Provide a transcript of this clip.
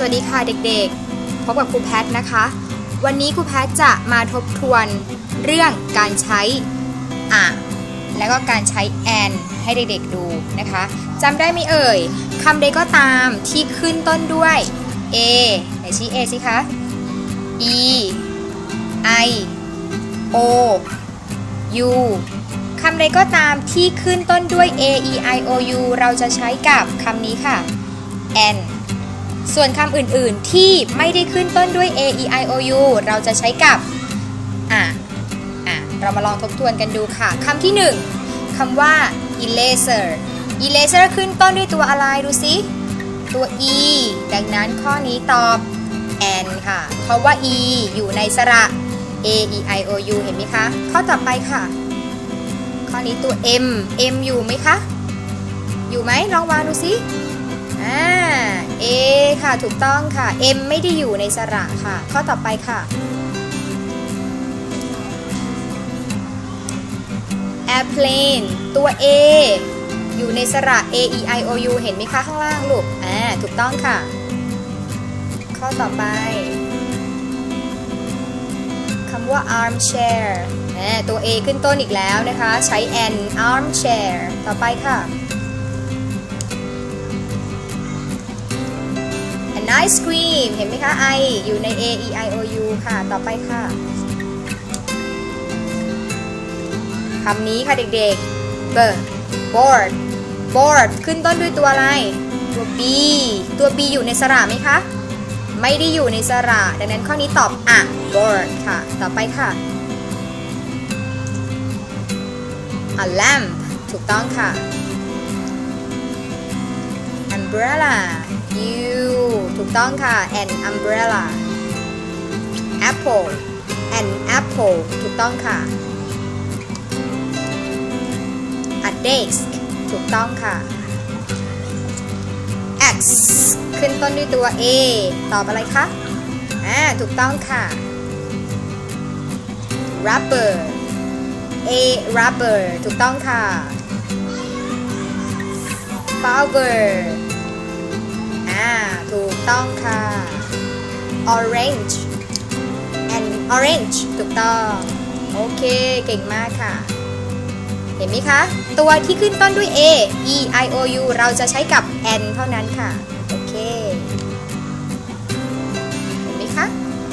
สวัสดีค่ะเด็กๆ พบกับครูแพทนะคะ วันนี้ครูแพทจะมาทบทวนเรื่องการใช้อะแล้วก็การใช้แอนให้เด็กๆดูนะคะจำได้ไหมเอ่ยคำใดก็ตามที่ขึ้นต้นด้วย A ไหนชี้ A สิคะ E I O U คำใดก็ตามที่ขึ้นต้นด้วย A E I O U เราจะใช้กับคำนี้ค่ะ and ส่วนคำอื่นๆที่ไม่ได้ขึ้นต้นด้วย a e i o u เราจะใช้กับอะอะเรามาลองทบทวนกันดูค่ะคำที่หนึ่งคำว่า eraser eraser ขึ้นต้นด้วยตัวอะไรดูสิตัว e ดังนั้นข้อนี้ตอบ N ค่ะ เพราะว่า e อยู่ในสระ a e i o u เห็นไหมคะ ข้อต่อไปค่ะ ข้อนี้ตัว m m อยู่ไหมคะ อยู่ไหมลองวางดูสิ อ่า A ค่ะถูกต้องค่ะ M ไม่ได้อยู่ในสระค่ะ ข้อต่อไปค่ะ airplane ตัว A อยู่ในสระ A E I O U เห็นไหมคะข้างล่างลูก อ่า ถูกต้องค่ะ ข้อต่อไป คำว่า armchair อ่าตัว A ขึ้นต้นอีกแล้วนะคะ ใช้ an armchair ต่อไปค่ะ an ice cream เห็นไหมคะ I อยู่ใน A E I O U ค่ะ ต่อไปค่ะคำนี้ค่ะเด็กๆ bird board board ขึ้นต้นด้วยตัวอะไร ตัว B ตัว B อยู่ในสระไหมคะ ไม่ได้อยู่ในสระ ดังนั้นข้อนี้ตอบอะ board ค่ะ ต่อไปค่ะ a lamp ถูกต้องค่ะ umbrella you ถูกต้องค่ะ an umbrella apple an apple ถูกต้องค่ะ a desk ถูกต้องค่ะ x ขึ้นต้นด้วยตัว a ตอบอะไรคะอ่าถูกต้องค่ะ rubber a rubber ถูกต้องค่ะ flower ถูกต้องค่ะ orange and orange ถูกต้อง โอเค เก่งมากค่ะ เห็นไหมคะ ตัวที่ขึ้นต้นด้วย a e i o u เราจะใช้กับ an เท่านั้นค่ะ โอเค เห็นไหมคะ